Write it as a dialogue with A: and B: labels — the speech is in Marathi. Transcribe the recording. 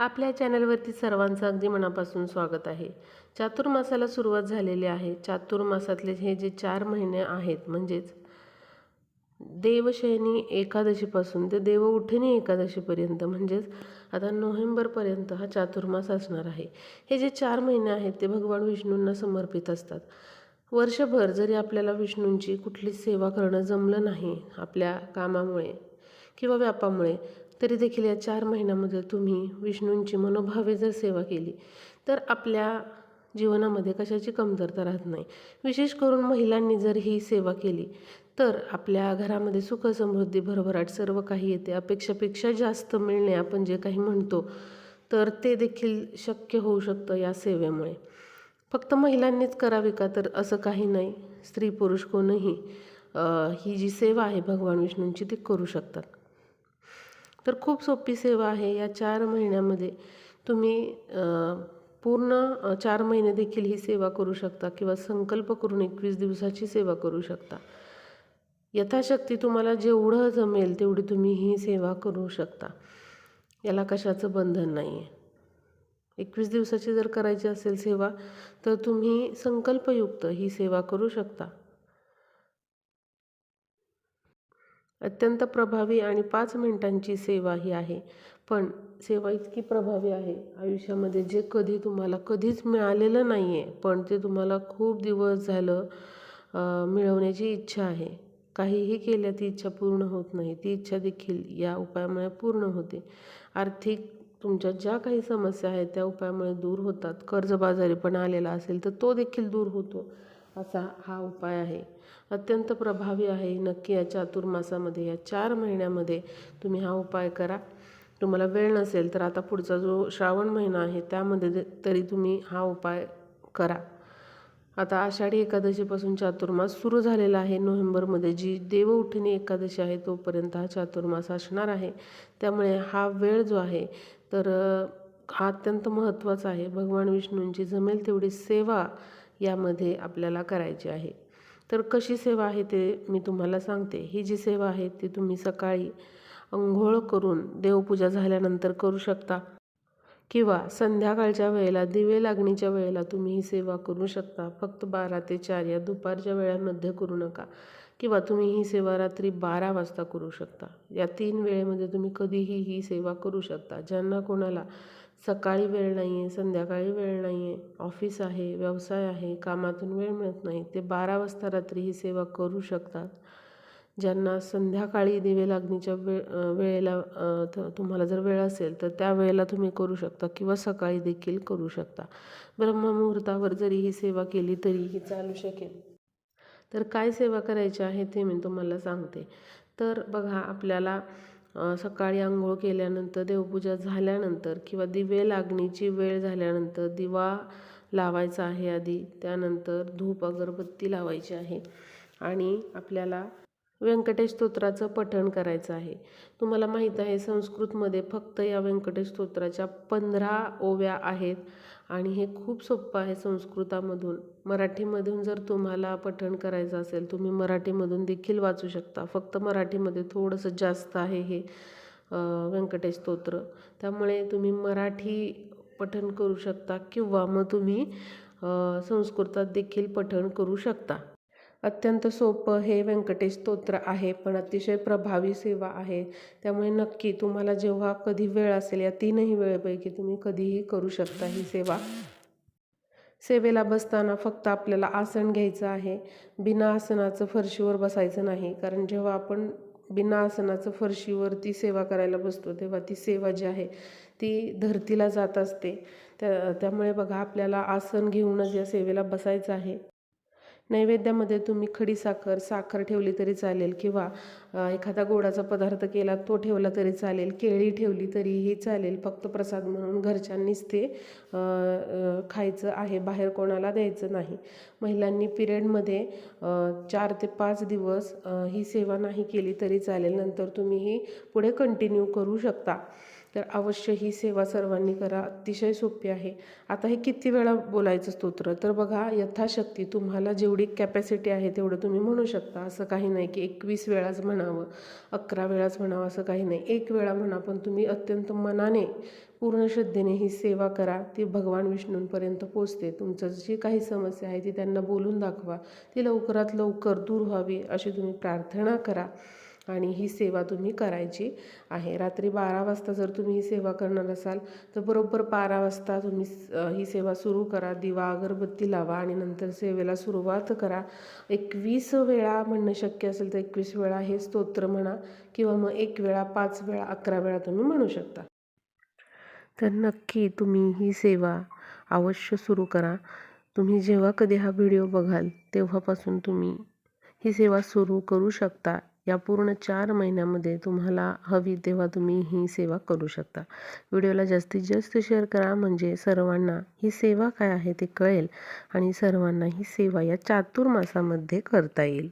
A: आपल्या चॅनलवरती सर्वांचं अगदी मनापासून स्वागत आहे. चातुर्मासाला सुरुवात झालेली आहे. चातुर्मासातले हे जे चार महिने आहेत म्हणजेच देवशयनी एकादशीपासून ते देवउठणी एकादशीपर्यंत म्हणजेच आता नोव्हेंबरपर्यंत हा चातुर्मास असणार आहे. हे जे चार महिने आहेत ते भगवान विष्णूंना समर्पित असतात. वर्षभर जरी आपल्याला विष्णूंची कुठलीच सेवा करणं जमलं नाही आपल्या कामामुळे किंवा व्यापामुळे तरी देखील या चार महिन्यामध्ये तुम्ही विष्णूंची मनोभावे जर सेवा केली तर आपल्या जीवनामध्ये कशाची कमतरता राहत नाही. विशेष करून महिलांनी जर ही सेवा केली तर आपल्या घरामध्ये सुख समृद्धी भरभराट सर्व काही येते. अपेक्षापेक्षा जास्त मिळणे आपण जे काही म्हणतो तर ते देखील शक्य होऊ शकतं या सेवेमुळे. फक्त महिलांनीच करावी का? तर असं काही नाही. स्त्री पुरुष कोणही ही जी सेवा आहे भगवान विष्णूंची ती करू शकतात. तर खूप सोपी सेवा आहे या चार महिन्यामध्ये. तुम्ही पूर्ण चार महिने देखील ही सेवा करू शकता किंवा संकल्प करून एकवीस दिवसाची सेवा करू शकता. यथाशक्ती तुम्हाला जेवढं जमेल तेवढी तुम्ही ही सेवा करू शकता. याला कशाचं बंधन नाही आहे एकवीस दिवसाची जर करायची असेल सेवा तर तुम्ही संकल्पयुक्त ही सेवा करू शकता. अत्यंत प्रभावी आणि पाच मिनिटांची सेवा ही आहे. पण सेवा इतकी प्रभावी आहे. आयुष्यामध्ये जे कधी तुम्हाला कधीच मिळालेलं नाही आहे पण ते तुम्हाला खूप दिवस झालं मिळवण्याची इच्छा आहे. काहीही केल्या ती इच्छा पूर्ण होत नाही. ती इच्छा देखील या उपायामुळे पूर्ण होते. आर्थिक तुमच्या ज्या काही समस्या आहेत त्या उपायामुळे दूर होतात. कर्जबाजारीपणा आलेला असेल तर तो देखील दूर होतो. असा हा उपाय आहे. अत्यंत प्रभावी आहे. नक्की या चातुर्मासामध्ये या चार महिन्यामध्ये तुम्ही हा उपाय करा. तुम्हाला वेळ नसेल तर आता पुढचा जो श्रावण महिना आहे त्यामध्ये तरी तुम्ही हा उपाय करा. आता आषाढी एकादशीपासून चातुर्मास सुरू झालेला आहे. नोव्हेंबरमध्ये जी देवउठणी एकादशी आहे तोपर्यंत हा चातुर्मास असणार आहे. त्यामुळे हा वेळ जो आहे तर हा अत्यंत महत्त्वाचा आहे. भगवान विष्णूंची जमेल तेवढी सेवा यामध्ये आपल्याला करायची आहे. तर कशी सेवा आहे ते मी तुम्हाला सांगते. ही जी सेवा आहे ती तुम्ही सकाळी अंघोळ करून देवपूजा झाल्यानंतर करू शकता. किंवा संध्याकाळच्या वेळेला दिवे लागणीच्या वेळेला तुम्ही ही सेवा करू शकता. फक्त बारा ते चार या दुपारच्या वेळांमध्ये करू नका. किंवा तुम्ही ही सेवा रात्री बारा वाजता करू शकता. या तीन वेळेमध्ये तुम्ही कधीही ही सेवा करू शकता. ज्यांना कोणाला सकाळी वेळ नाही आहे संध्याकाळी वेळ नाही आहे ऑफिस आहे व्यवसाय आहे कामातून वेळ मिळत नाही ते बारा वाजता रात्री ही सेवा करू शकतात. ज्यांना संध्याकाळी दिवे लागणीच्या वेळ वेळेला तुम्हाला जर वेळ असेल तर त्या वेळेला तुम्ही करू शकता किंवा सकाळी देखील करू शकता. ब्रह्ममुहूर्तावर जरी ही सेवा केली तरीही चालू शकेल. तर काय सेवा करायची आहे ते मी तुम्हाला सांगते. तर बघा आपल्याला सकाळी आंघोळ केल्यानंतर देवपूजा झाल्यानंतर किंवा दिवे लागणीची वेळ झाल्यानंतर दिवा लावायचा आहे आधी त्यानंतर धूप अगरबत्ती लावायची आहे. आणि आपल्याला व्यंकटेश स्तोत्राचं पठण करायचं आहे. तुम्हाला माहीत आहे संस्कृतमध्ये फक्त या व्यंकटेश स्तोत्राच्या पंधरा ओव्या आहेत आणि हे खूप सोपं आहे संस्कृतामधून. मराठीमधून जर तुम्हाला पठण करायचं असेल तुम्ही मराठीमधून देखील वाचू शकता. फक्त मराठीमध्ये थोडंसं जास्त आहे हे व्यंकटेश स्तोत्र त्यामुळे तुम्ही मराठी पठण करू शकता किंवा मग तुम्ही संस्कृतात देखील पठण करू शकता. अत्यंत सोपं हे व्यंकटेश स्तोत्र आहे पण अतिशय प्रभावी सेवा आहे. त्यामुळे नक्की तुम्हाला जेव्हा कधी वेळ असेल या तीनही वेळेपैकी तुम्ही कधीही करू शकता ही सेवा. सेवेला बसताना फक्त आपल्याला आसन घ्यायचं आहे. बिना आसनाचं फरशीवर बसायचं नाही कारण जेव्हा आपण बिना आसनाचं फरशीवरती सेवा करायला बसतो तेव्हा ती सेवा जी आहे ती धरतीला जात असते. त्या त्यामुळे बघा आपल्याला आसन घेऊनच या सेवेला बसायचं आहे. नैवेद्यामध्ये तुम्ही खडीसाखर साखर ठेवली तरी चालेल किंवा एखादा गोडाचा पदार्थ केला तो ठेवला तरी चालेल. केळी ठेवली तरीही चालेल. फक्त प्रसाद म्हणून घरच्यांनीच ते खायचं आहे. बाहेर कोणाला द्यायचं नाही. महिलांनी पिरियडमध्ये चार ते पाच दिवस ही सेवा नाही केली तरी चालेल. नंतर तुम्ही ही पुढे कंटिन्यू करू शकता. तर अवश्य ही सेवा सर्वांनी करा. अतिशय सोपी आहे. आता हे किती वेळा बोलायचं स्तोत्र? तर बघा यथाशक्ती तुम्हाला जेवढी कॅपॅसिटी आहे तेवढं तुम्ही म्हणू शकता. असं काही नाही की एकवीस वेळाच म्हणावं अकरा वेळाच म्हणावं असं काही नाही. एक वेळा म्हणा पण तुम्ही अत्यंत मनाने पूर्ण श्रद्धेने ही सेवा करा. ती भगवान विष्णूंपर्यंत पोचते तुमचं जी काही समस्या आहे ती त्यांना बोलून दाखवा. ती लवकरात लवकर दूर व्हावी अशी तुम्ही प्रार्थना करा. आणि ही सेवा तुम्ही करायची आहे. रात्री बारा वाजता जर तुम्ही ही सेवा करणार असाल तर बरोबर बारा वाजता तुम्ही ही सेवा सुरू करा. दिवा अगरबत्ती लावा आणि नंतर सेवेला सुरुवात करा. एकवीस वेळा म्हणणं शक्य असेल तर एकवीस वेळा हे स्तोत्र म्हणा किंवा मग एक वेळा पाच वेळा अकरा वेळा तुम्ही म्हणू शकता. तर नक्की तुम्ही ही सेवा अवश्य सुरू करा. तुम्ही जेव्हा कधी हा व्हिडिओ बघाल तेव्हापासून तुम्ही ही सेवा सुरू करू शकता. या पूर्ण चार महिन्यामध्ये तुम्हाला हवी तेव्हा तुम्ही ही सेवा करू शकता. व्हिडिओला जास्तीत जास्त शेअर करा म्हणजे सर्वांना ही सेवा काय आहे ते कळेल आणि सर्वांना ही सेवा या चातुर्मासामध्ये करता येईल.